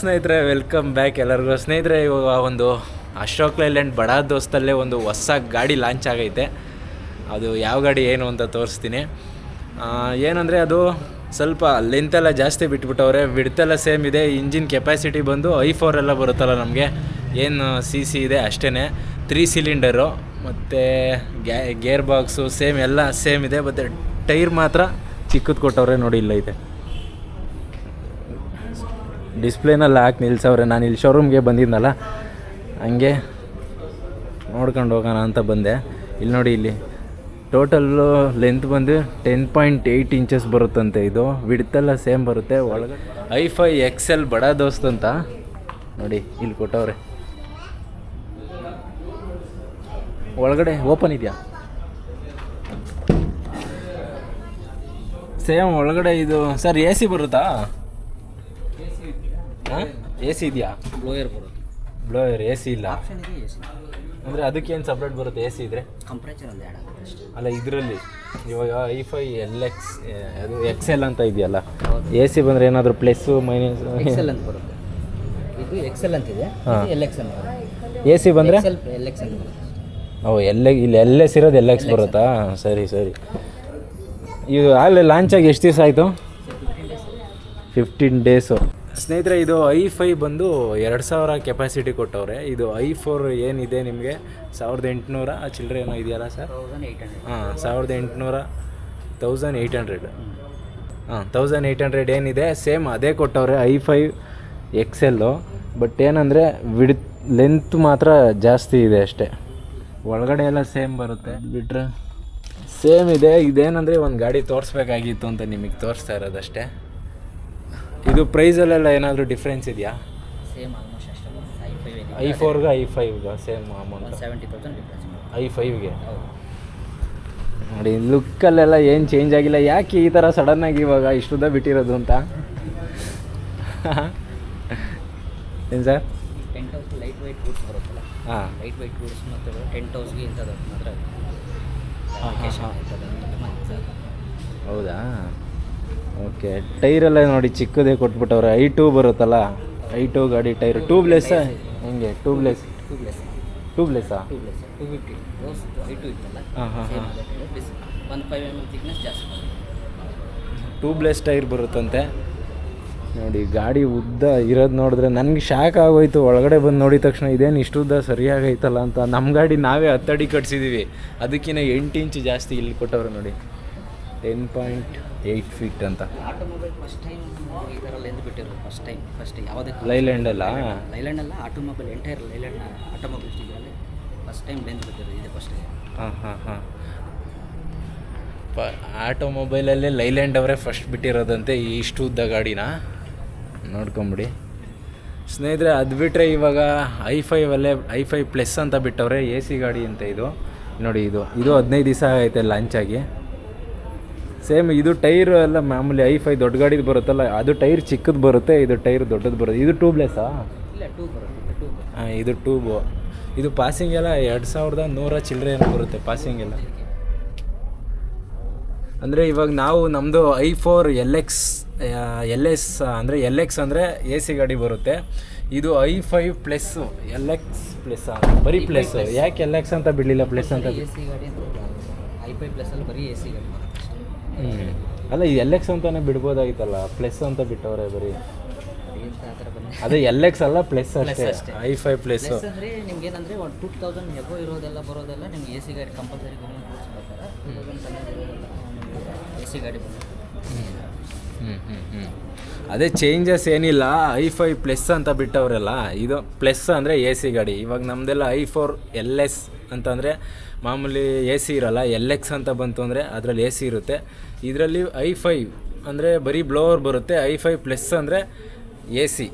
ಸ್ನೇಹಿತರೆ welcome back ಎಲ್ಲರಿಗೂ. ಸ್ನೇಹಿತರೆ, ಇವಾಗ ಒಂದು ಅಶೋಕ್ ಲೈಲ್ಯಾಂಡ್ ಬಡ ದೋಸ್ತಲ್ಲೇ ಒಂದು ಹೊಸ ಗಾಡಿ ಲಾಂಚ್ ಆಗೈತೆ. ಅದು ಯಾವ ಗಾಡಿ ಏನು ಅಂತ ತೋರಿಸ್ತೀನಿ. ಏನಂದರೆ ಅದು ಸ್ವಲ್ಪ ಲೆಂತೆಲ್ಲ ಜಾಸ್ತಿ ಬಿಟ್ಬಿಟ್ಟವ್ರೆ. ಬಿಡ್ತೆಲ್ಲ ಸೇಮ್ ಇದೆ. ಇಂಜಿನ್ ಕೆಪಾಸಿಟಿ ಬಂದು ಐ ಫೋರ್ ಎಲ್ಲ ಬರುತ್ತಲ್ಲ ನಮಗೆ. ಏನು ಸಿ ಸಿ ಇದೆ ಅಷ್ಟೇ ತ್ರೀ ಸಿಲಿಂಡರು ಮತ್ತು ಗೇರ್ ಬಾಕ್ಸು ಸೇಮ್ ಎಲ್ಲ ಸೇಮ್ ಇದೆ. ಮತ್ತು ಟೈರ್ ಮಾತ್ರ ಚಿಕ್ಕದು ಕೊಟ್ಟವ್ರೆ ನೋಡಿ ಇಲ್ಲ ಇದೆ ಡಿಸ್ಪ್ಲೇನಲ್ಲಿ ಹಾಕಿ ನಿಲ್ಸವ್ರೆ. ನಾನು ಇಲ್ಲಿ ಶೋರೂಮ್ಗೆ ಬಂದಿದ್ನಲ್ಲ, ಹಂಗೆ ನೋಡ್ಕೊಂಡು ಹೋಗೋಣ ಅಂತ ಬಂದೆ. ಇಲ್ಲಿ ನೋಡಿ ಇಲ್ಲಿ ಟೋಟಲ್ಲು ಲೆಂತ್ ಬಂದು ಟೆನ್ ಪಾಯಿಂಟ್ ಏಯ್ಟ್ ಇಂಚಸ್ ಬರುತ್ತಂತೆ ಇದು. ವಿಡ್ತೆಲ್ಲ ಸೇಮ್ ಬರುತ್ತೆ. ಒಳಗೆ ಐ ಫೈ ಎಕ್ಸ್ ಎಲ್ ಬಡ ದೋಸ್ತ್ ಅಂತ. ನೋಡಿ, ಇಲ್ಲಿ ಕೊಟ್ಟವ್ರೆ. ಒಳಗಡೆ ಓಪನ್ ಇದೆಯಾ? ಸೇಮ್ ಒಳಗಡೆ ಇದು, ಸರ್ ಎ ಸಿ ಬರುತ್ತಾ? ಎ ಸಿ ಇದೆಯಾ? ಬ್ಲೋಯರ್ ಬರುತ್ತೆ ಬ್ಲೋಯರ್ ಎ ಸಿ ಇಲ್ಲ. ಆಪ್ಷನ್ ಅದಕ್ಕೆ ಎ ಸಿ ಅಂದರೆ ಅದಕ್ಕೇನು ಸಪ್ರೇಟ್ ಬರುತ್ತೆ? ಎ ಸಿ ಇದ್ರೆ? ಕಂಪ್ರೇಚರ್ ಒಂದು ಆ್ಯಡ್ ಆಗುತ್ತೆ ಅಷ್ಟೇ. ಅಲ್ಲ ಇದರಲ್ಲಿ ಇವಾಗ ಐ ಫೈ ಎಲ್ ಎಕ್ಸ್ ಅದು ಎಕ್ಸ್ ಎಲ್ ಅಂತ ಇದೆಯಲ್ಲ ಎ ಸಿ ಬಂದರೆ ಏನಾದರೂ ಪ್ಲಸ್ಸು ಮೈನಸ್ ಎಕ್ಸೆಲ್ ಅಂತ ಬರುತ್ತೆ. ಇದು ಎಕ್ಸೆಲ್ ಅಂತಿದೆ ಹಾ. ಎಲ್ ಎಕ್ಸ್ ಅಂತ ಎ ಸಿ ಬಂದರೆ? ಎಲ್ ಎಕ್ಸ್ ಅಂತ ಬರುತ್ತೆ. ಓ ಎಲ್ ಇಲ್ಲಿ ಎಲ್ ಎಸ್ ಇರೋದು ಎಲ್ ಎಕ್ಸ್ ಬರುತ್ತಾ? ಸರಿ ಸರಿ. ಇದು ಅಲ್ಲಿ ಲಾಂಚ್ ಆಗಿ ಎಷ್ಟು ದಿವಸ ಆಯಿತು? ಫಿಫ್ಟೀನ್ ಡೇಸು ಸ್ನೇಹಿತರೆ ಇದು ಐ ಫೈ ಬಂದು ಎರಡು ಸಾವಿರ ಕೆಪಾಸಿಟಿ ಕೊಟ್ಟವ್ರೆ. ಇದು ಐ ಫೋರ್ ಏನಿದೆ ನಿಮಗೆ? ಸಾವಿರದ ಎಂಟುನೂರ ಚಿಲ್ಲರೆ ಏನೋ ಇದೆಯಲ್ಲ ಸರ್? ಹಾಂ ಸಾವಿರದ ಎಂಟುನೂರ ತೌಸಂಡ್ ಏಯ್ಟ್ ಹಂಡ್ರೆಡ್ ಹಾಂ ತೌಸಂಡ್ ಏಯ್ಟ್ ಹಂಡ್ರೆಡ್ ಏನಿದೆ ಸೇಮ್ ಅದೇ ಕೊಟ್ಟವ್ರೆ ಐ ಫೈ ಎಕ್ಸೆಲ್ಲು ಬಟ್ ಏನಂದರೆ ವಿಡ್ ಲೆಂತ್ ಮಾತ್ರ ಜಾಸ್ತಿ ಇದೆ ಅಷ್ಟೇ. ಒಳಗಡೆ ಎಲ್ಲ ಸೇಮ್ ಬರುತ್ತೆ. ಬಿಟ್ರೆ? ಸೇಮ್ ಇದೆ. ಇದೇನಂದರೆ ಒಂದು ಗಾಡಿ ತೋರಿಸ್ಬೇಕಾಗಿತ್ತು ಅಂತ ನಿಮಗೆ ತೋರಿಸ್ತಾ ಇರೋದಷ್ಟೇ. ಇದು ಪ್ರೈಸಲ್ಲೆಲ್ಲ ಏನಾದರೂ ಡಿಫ್ರೆನ್ಸ್ ಇದೆಯಾ? ಸೇಮ್ ಆಲ್ಮೋಸ್ಟ್ ಅಷ್ಟೇ. ಐ ಫೈವ್ ಐ ಫೋರ್ಗೆ I ಫೈವ್ಗೆ same amount seventy difference I ಫೈವ್ಗೆ ನೋಡಿ ಲುಕ್ಕಲ್ಲೆಲ್ಲ ಏನು ಚೇಂಜ್ ಆಗಿಲ್ಲ. ಯಾಕೆ ಈ ಥರ ಸಡನ್ನಾಗಿ ಇವಾಗ ಇಷ್ಟುದ್ದ ಬಿಟ್ಟಿರೋದು ಅಂತ? ಏನು sir? Tent house light white goods ಬರುತ್ತಲ್ಲ. ಹಾಂ. ಲೈಟ್ ವೈಟ್ ಗೂಡ್ಸ್ ಮತ್ತು ಟೆಂಟ್ ಹೌಸ್ಗೆ ಇಂಥದ್ದು ಮಾತ್ರ. ಹಾಂ, ಹಾಂ. ಅಪ್ಲಿಕೇಶನ್ ಹೌದಾ? ಓಕೆ ಟೈರೆಲ್ಲ ನೋಡಿ ಚಿಕ್ಕದೇ ಕೊಟ್ಬಿಟ್ಟವ್ರೆ. ಐ ಟೂ ಬರುತ್ತಲ್ಲ? ಐ ಟೂ ಗಾಡಿ ಟೈರ್ ಟ್ಯೂಬ್ಲೆಸ್ ಹೆಂಗೆ? ಟ್ಯೂಬ್ಲೆಸ್ ಟ್ಯೂಬ್ಲೆಸ್ ಟ್ಯೂಬ್ಲೆಸ್ಸಾ ಹಾಂ ಹಾಂ ಹಾಂ. ಟ್ಯೂಬ್ಲೆಸ್ ಟೈರ್ ಬರುತ್ತಂತೆ. ನೋಡಿ, ಗಾಡಿ ಉದ್ದ ಇರೋದು ನೋಡಿದ್ರೆ ನನಗೆ ಶಾಕ್ ಆಗೋಯ್ತು. ಒಳಗಡೆ ಬಂದು ನೋಡಿದ ತಕ್ಷಣ ಇದೇನು ಇಷ್ಟು ಉದ್ದ ಸರಿಯಾಗೈತಲ್ಲ ಅಂತ. ನಮ್ಮ ಗಾಡಿ ನಾವೇ ಹತ್ತಡಿ ಕಟ್ಸಿದ್ದೀವಿ ಅದಕ್ಕಿಂತ ಎಂಟು ಇಂಚ್ ಜಾಸ್ತಿ ಇಲ್ಲಿ ಕೊಟ್ಟವ್ರು ನೋಡಿ. ಟೆನ್ ಪಾಯಿಂಟ್ ಏಯ್ಟ್ ಫೀಟ್ ಅಂತ. ಆಟೋಮೊಬೈಲ್ ಫಸ್ಟ್ ಟೈಮ್ ಈ ಥರ ಲೆಂತ್ ಬಿಟ್ಟಿರೋದು ಫಸ್ಟ್ ಟೈಮ್ ಫಸ್ಟ್ ಯಾವುದೇ ಅಲ್ಲ? ಲೈಲ್ಯಾಂಡ್ ಅಲ್ಲ ಆಟೋಮೊಬೈಲ್ ಎಂಟೈರ್ ಲೈಲ್ಯಾಂಡ್ ಆಟೋಮೊಬೈಲ್ ಇದರಲ್ಲಿ ಫಸ್ಟ್ ಟೈಮ್ ಲೆಂತ್ ಬಿಟ್ಟಿರೋದು ಇದೆ ಫಸ್ಟ್ ಹಾಂ ಹಾಂ ಹಾಂ. ಪ ಆಟೋಮೊಬೈಲಲ್ಲೇ ಲೈಲ್ಯಾಂಡ್ ಅವರೇ ಫಸ್ಟ್ ಬಿಟ್ಟಿರೋದಂತೆ ಈ ಇಷ್ಟು ಉದ್ದ ಗಾಡಿನ. ನೋಡ್ಕೊಂಬಿಡಿ. ಸ್ನೇಹಿತರೆ ಅದು ಬಿಟ್ಟರೆ ಇವಾಗ ಐ ಫೈವಲ್ಲೇ ಐ ಫೈ ಪ್ಲಸ್ ಅಂತ ಬಿಟ್ಟವ್ರೆ ಎ ಸಿ ಗಾಡಿ ಅಂತ ಇದು. ನೋಡಿ ಇದು ಇದು ಹದಿನೈದು ದಿವಸ ಆಯ್ತು ಲಂಚ್ ಆಗಿ. ಸೇಮ್ ಇದು ಟೈರ್ ಎಲ್ಲ ಮಾಮೂಲಿ ಐ ಫೈ ದೊಡ್ಡ ಗಾಡಿದು ಬರುತ್ತಲ್ಲ ಅದು ಟೈರ್ ಚಿಕ್ಕದು ಬರುತ್ತೆ ಇದು ಟೈರ್ ದೊಡ್ಡದು ಬರುತ್ತೆ. ಇದು ಟ್ಯೂಬ್ಲೆಸ್ಸಾ ಹಾಂ ಇದು ಟ್ಯೂಬು ಇದು ಪಾಸಿಂಗ್ ಎಲ್ಲ ಎರಡು ಸಾವಿರದ ನೂರ ಚಿಲ್ಲರೆ ಏನೋ ಬರುತ್ತೆ ಪಾಸಿಂಗ್ ಎಲ್ಲ. ಅಂದರೆ ಇವಾಗ ನಾವು ನಮ್ಮದು I four L X L S ಅಂದರೆ ಎಲ್ ಎಕ್ಸ್ ಅಂದರೆ ಎ ಸಿ ಗಾಡಿ ಬರುತ್ತೆ. ಇದು I five plus L X plus ಬರೀ ಪ್ಲಸ್ ಯಾಕೆ ಎಲ್ ಎಕ್ಸ್ ಅಂತ ಬಿಡಲಿಲ್ಲ ಪ್ಲಸ್ ಅಂತ ಎ ಸಿ ಗಾಡಿ ಐ ಪ್ಲಸ್ ಪ್ಲಸ್ಸಲ್ಲಿ ಬರೀ ಎ ಸಿ ಗಾಡಿ ಅಲ್ಲ ಈ ಎಲ್ ಎಕ್ಸ್ ಅಂತಾನೆ ಬಿಡ್ಬೋದಾಗಿತ್ತಲ್ಲ ಪ್ಲಸ್ ಅಂತ ಬಿಟ್ಟವ್ರೆ ಬರೀ. ಅದೇ ಎಲ್ ಎಕ್ಸ್ ಅಲ್ಲ ಪ್ಲಸ್ ಅಷ್ಟೇ. ಐ ಫೈ ಪ್ಲಸ್ ಅಂದರೆ ನಿಮ್ಗೆ ಏನಂದರೆ ಒಂದು ಟೂ ತೌಸಂಡ್ ಹೆಗೋ ಇರೋದೆಲ್ಲ ಬರೋದೆಲ್ಲ ನಿಮ್ಗೆ ಎ ಸಿ ಗಾಡಿ ಕಂಪಲ್ಸರಿ ಎ ಸಿ ಗಾಡಿ ಬರುತ್ತೆ. ಹ್ಞೂ ಹ್ಞೂ ಹ್ಞೂ ಅದೇ ಚೇಂಜಸ್ ಏನಿಲ್ಲ ಐ ಫೈ ಪ್ಲಸ್ ಅಂತ ಬಿಟ್ಟವರೆಲ್ಲ ಇದು ಪ್ಲಸ್ ಅಂದರೆ ಎ ಸಿ ಗಾಡಿ. ಇವಾಗ ನಮ್ಮದೆಲ್ಲ ಐ ಫೋರ್ ಎಲ್ ಎಸ್ ಅಂತಂದರೆ ಮಾಮೂಲಿ ಎ ಸಿ ಇರಲ್ಲ ಎಲ್ ಎಕ್ಸ್ ಅಂತ ಬಂತು ಅಂದರೆ ಅದರಲ್ಲಿ ಎ ಸಿ ಇರುತ್ತೆ. ಇದರಲ್ಲಿ ಐ ಫೈವ್ ಅಂದರೆ ಬರೀ ಬ್ಲೋವರ್ ಬರುತ್ತೆ. ಐ ಫೈವ್ ಪ್ಲಸ್ ಅಂದರೆ ಎ ಸಿ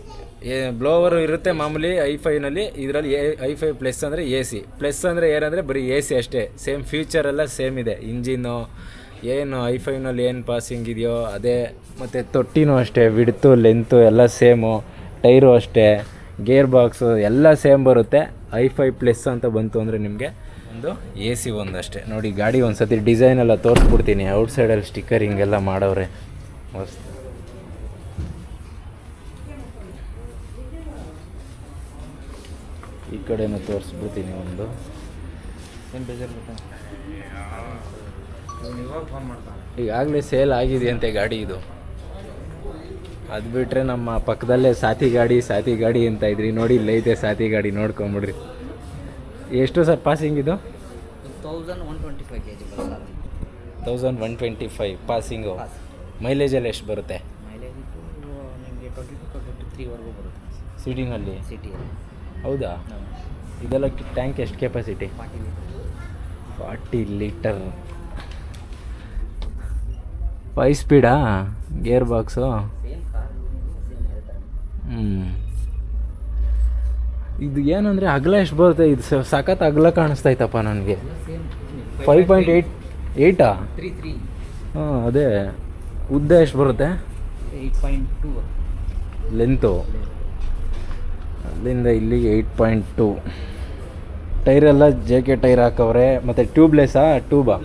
ಬ್ಲೋವರ್ ಇರುತ್ತೆ ಮಾಮೂಲಿ ಐ ಫೈನಲ್ಲಿ ಇದರಲ್ಲಿ ಎ ಐ ಫೈವ್ ಪ್ಲಸ್ ಅಂದರೆ ಎ ಸಿ ಪ್ಲಸ್ ಅಂದರೆ ಏನಂದರೆ ಬರೀ ಎ ಸಿ ಅಷ್ಟೇ. ಸೇಮ್ ಫ್ಯೂಚರ್ ಎಲ್ಲ ಸೇಮ್ ಇದೆ. ಇಂಜಿನ್ನು ಏನು ಐ ಫೈವ್ನಲ್ಲಿ ಏನು ಪಾಸಿಂಗ್ ಇದೆಯೋ ಅದೇ, ಮತ್ತು ತೊಟ್ಟಿನೂ ಅಷ್ಟೇ ವಿಡ್ತು ಲೆಂತು ಎಲ್ಲ ಸೇಮು ಟೈರು ಅಷ್ಟೇ ಗೇರ್ ಬಾಕ್ಸು ಎಲ್ಲ ಸೇಮ್ ಬರುತ್ತೆ. ಐ ಫೈ ಪ್ಲಸ್ ಅಂತ ಬಂತು ಅಂದರೆ ನಿಮಗೆ ಒಂದು ಎ ಸಿ ಒಂದಷ್ಟೇ ನೋಡಿ ಗಾಡಿ ಒಂದು ಸತಿ ಡಿಸೈನೆಲ್ಲ ತೋರಿಸ್ಬಿಡ್ತೀನಿ. ಔಟ್ಸೈಡಲ್ಲಿ ಸ್ಟಿಕ್ಕರ್ ಹಿಂಗೆಲ್ಲ ಮಾಡವ್ರೆ. ಮಸ್ತ್. ಈ ಕಡೆನೂ ತೋರಿಸ್ಬಿಡ್ತೀನಿ ಒಂದು. ಈಗಾಗಲೇ ಸೇಲ್ ಆಗಿದೆಯಂತೆ ಗಾಡಿ ಇದು. ಅದು ಬಿಟ್ಟರೆ ನಮ್ಮ ಪಕ್ಕದಲ್ಲೇ ಸಾತಿ ಗಾಡಿ ಸಾತಿ ಗಾಡಿ ಅಂತ ಇದ್ರಿ. ನೋಡಿ ಇಲ್ಲೈತೆ ಸಾತಿ ಗಾಡಿ ನೋಡ್ಕೊಂಬಿಡ್ರಿ. ಎಷ್ಟು ಸರ್ ಪಾಸಿಂಗ್ ಇದು? Thousand one twenty five K G thousand one twenty five passing ಮೈಲೇಜಲ್ಲಿ ಎಷ್ಟು ಬರುತ್ತೆ? ಮೈಲೇಜ್ ನಿಮಗೆ ಟ್ವೆಂಟಿ ಟು ಟ್ವೆಂಟಿ ತ್ರೀವರೆಗೂ ಬರುತ್ತೆ ಸಿಟಿನಲ್ಲಿ ಸಿಟಿಯಲ್ಲಿ ಹೌದಾ? ಇದೆಲ್ಲ ಟ್ಯಾಂಕ್ ಎಷ್ಟು capacity forty forty litre five ಸ್ಪೀಡಾ gear box ಇದು ಏನಂದರೆ ಅಗಲ ಎಷ್ಟು ಬರುತ್ತೆ? ಇದು ಸಖತ್ ಅಗಲ ಇತ್ತಪ್ಪ ನನಗೆ. ಫೈವ್ ಪಾಯಿಂಟ್ ಏಯ್ಟ್ ಏಯ್ಟಾ ಹಾಂ ಅದೇ. ಉದ್ದ ಎಷ್ಟು ಬರುತ್ತೆ? ಏಯ್ಟ್ ಪಾಯಿಂಟ್ ಟೂ ಲೆಂತು ಅಲ್ಲಿಂದ ಇಲ್ಲಿಗೆ ಏಯ್ಟ್ ಪಾಯಿಂಟ್ ಟು ಟೈರೆಲ್ಲ ಜೆ ಕೆ ಟೈರ್ ಹಾಕವ್ರೆ. ಮತ್ತು ಟ್ಯೂಬ್ಲೆಸ್ಸಾ ಟ್ಯೂಬಾ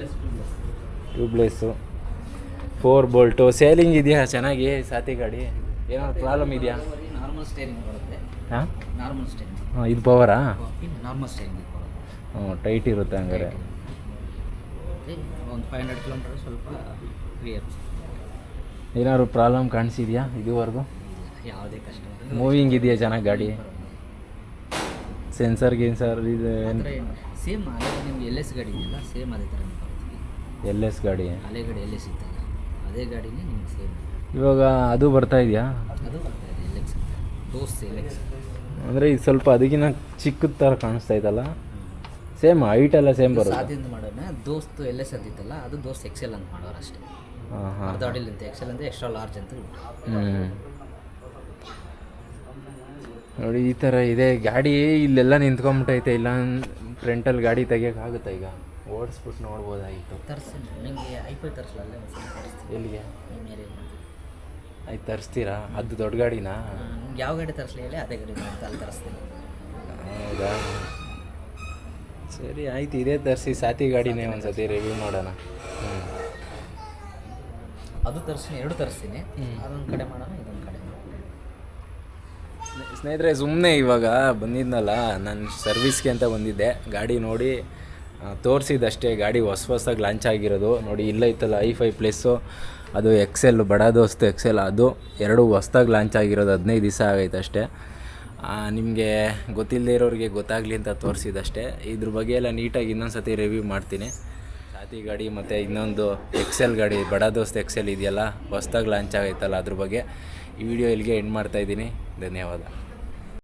ಟ್ಯೂಬ್ಲೆಸ್ಸು ಫೋರ್ ಬೋಲ್ಟು ಸೇಲಿಂಗ್ ಇದೆಯಾ? ಚೆನ್ನಾಗಿ? ಸಾತಿ ಗಾಡಿ? ಏನೋ ಪ್ರಾಬ್ಲಮ್ ಇದೆಯಾ? ನಾರ್ಮಲ್ ಸ್ಟೇರಿಂಗ್ ಬರುತ್ತೆ? ಹಾಂ? ನಾರ್ಮಲ್ ಸ್ಟೇರಿಂಗ್ ಹಾಂ ಇದು ಪವರಾ ಇನ್ನು ನಾರ್ಮಲ್ ಸ್ಟೇರಿಂಗ್ ಹ್ಞೂ ಟೈಟ್ ಇರುತ್ತೆ ಹಂಗಾರೆ. ಒಂದು ಫೈವ್ ಹಂಡ್ರೆಡ್ ಕಿಲೋಮೀಟರ್ ಸ್ವಲ್ಪ ಕ್ಲಿಯರ್ ಏನಾದ್ರು ಪ್ರಾಬ್ಲಮ್ ಕಾಣಿಸಿದ್ಯಾ ಇದುವರೆಗೂ? ಯಾವುದೇ ಕಷ್ಟ ಮೂವಿಂಗ್ ಇದೆಯಾ ಚೆನ್ನಾಗಿ ಗಾಡಿ? ಸೆನ್ಸರ್ ಗಿನ್ಸರ್ ಇದು ಸೇಮ್ ಅದೇ ನಿಮ್ಗೆ ಎಲ್ ಎಸ್ ಗಾಡಿ ಇದೆಯಲ್ಲ ಸೇಮ್ ಅದೇ ಥರ ಎಲ್ ಎಸ್ ಗಾಡಿ. ಹಳೆ ಗಾಡಿ ಎಲ್ ಎಸ್ ಇತ್ತಲ್ಲ ಅದೇ ಗಾಡಿನೇ ನಿಮ್ಗೆ ಸೇಮ್ ಇವಾಗ ಅದು ಬರ್ತಾ ಇದೆಯಾ? ಅದು ಬರ್ತಾ ಎಕ್ಸ್ ಅಂದರೆ ಇದು ಸ್ವಲ್ಪ ಅದಕ್ಕಿಂತ ಚಿಕ್ಕದ ಥರ ಕಾಣಿಸ್ತಾ ಇದಲ್ಲ? ಸೇಮ್ ಹೈಟ್ ಎಲ್ಲ ಸೇಮ್ ಬರುತ್ತೆ. ಸಾಧ್ಯದಿಂದ ಮಾಡೋಣ ದೋಸ್ತ್ ಎಲ್ ಎಸ್ ಅಂತಿತ್ತಲ್ಲ ಅದು ದೋಸ್ತ್ ಎಕ್ಸೆಲ್ ಅಂತ ಮಾಡೋರು ಅಷ್ಟೇ. ಹಾಂ ಹಾಂ ಅರ್ಧ ಅಡಿಲ್ ಅಂತ ಎಕ್ಸೆಲ್ ಅಂದರೆ ಎಕ್ಸ್ಟ್ರಾ ಲಾರ್ಜ್ ಅಂತ ಹ್ಞೂ ನೋಡಿ ಈ ಥರ ಇದೆ. ಗಾಡಿ ಇಲ್ಲೆಲ್ಲ ನಿಂತ್ಕೊಂಬಿಟ್ಟೈತೆ ಇಲ್ಲ ಫ್ರಂಟಲ್ಲಿ ಗಾಡಿ ತೆಗಿಯೋಕ್ಕಾಗುತ್ತೆ ಈಗ? ಓಡಿಸ್ಬಿಟ್ಟು ನೋಡ್ಬೋದಾಗಿತ್ತು. ತರಿಸಿ ನಿಮಗೆ ಐಫೈ ತರಿಸಲ್ಲ ಎಲ್ಲಿಗೆ? ಆಯ್ತು ತರಿಸ್ತೀರಾ? ಅದು ದೊಡ್ಡ ಗಾಡಿನಾ? ಯಾವ ಗಾಡಿ ತರಿಸ್ಲಿ ಹೇಳಿ ಅದೇ ಗಾಡಿ ಅಂತ ಅಲ್ಲಿ ತರಿಸ್ತೀನಿ. ಹೌದಾ? ಸರಿ ಆಯ್ತು ಇದೇ ತರಿಸಿ ಸಾತಿ ಗಾಡಿನೇ ಒಂದು ಸತಿ ರಿವ್ಯೂ ಮಾಡೋಣ. ಹ್ಞೂ ಅದು ತರಿಸ್ತೀನಿ ಎರಡು ತರಿಸ್ತೀನಿ. ಅದೊಂದು ಕಡೆ ಮಾಡೋಣ ಇದೊಂದು ಕಡೆ ಸ್ನೇಹಿತರೆ ಸುಮ್ಮನೆ ಇವಾಗ ಬಂದಿದ್ನಲ್ಲ ನಾನು ಸರ್ವಿಸ್ಗೆ ಅಂತ ಬಂದಿದ್ದೆ. ಗಾಡಿ ನೋಡಿ ತೋರಿಸಿದಷ್ಟೇ ಗಾಡಿ ಹೊಸ ಹೊಸದಾಗಿ ಲಾಂಚ್ ಆಗಿರೋದು. ನೋಡಿ ಇಲ್ಲೈತಲ್ಲ ಐ ಫೈ ಪ್ಲಸ್ಸು ಅದು ಎಕ್ಸೆಲ್ ಬಡ ದೋಸ್ತು ಎಕ್ಸೆಲ್ ಅದು ಎರಡು ಹೊಸ್ದಾಗಿ ಲಾಂಚ್ ಆಗಿರೋದು ಹದಿನೈದು ದಿವಸ ಆಗೈತೆ ಅಷ್ಟೇ. ನಿಮಗೆ ಗೊತ್ತಿಲ್ಲದೆ ಇರೋರಿಗೆ ಗೊತ್ತಾಗಲಿ ಅಂತ ತೋರಿಸಿದಷ್ಟೇ ಇದ್ರ ಬಗ್ಗೆ ಎಲ್ಲ ನೀಟಾಗಿ ಇನ್ನೊಂದು ಸತಿ ರಿವ್ಯೂ ಮಾಡ್ತೀನಿ. ಸಾತಿ ಗಾಡಿ ಮತ್ತು ಇನ್ನೊಂದು ಎಕ್ಸೆಲ್ ಗಾಡಿ, ಬಡ ದೋಸ್ತ್ ಎಕ್ಸೆಲ್ ಇದೆಯಲ್ಲ, ಹೊಸ್ದಾಗಿ ಲಾಂಚ್ ಆಗೈತಲ್ಲ ಅದ್ರ ಬಗ್ಗೆ ಈ ವಿಡಿಯೋ ಇಲ್ಲಿಗೆ ಎಂಡ್ ಮಾಡ್ತಾಯಿದ್ದೀನಿ ಧನ್ಯವಾದ.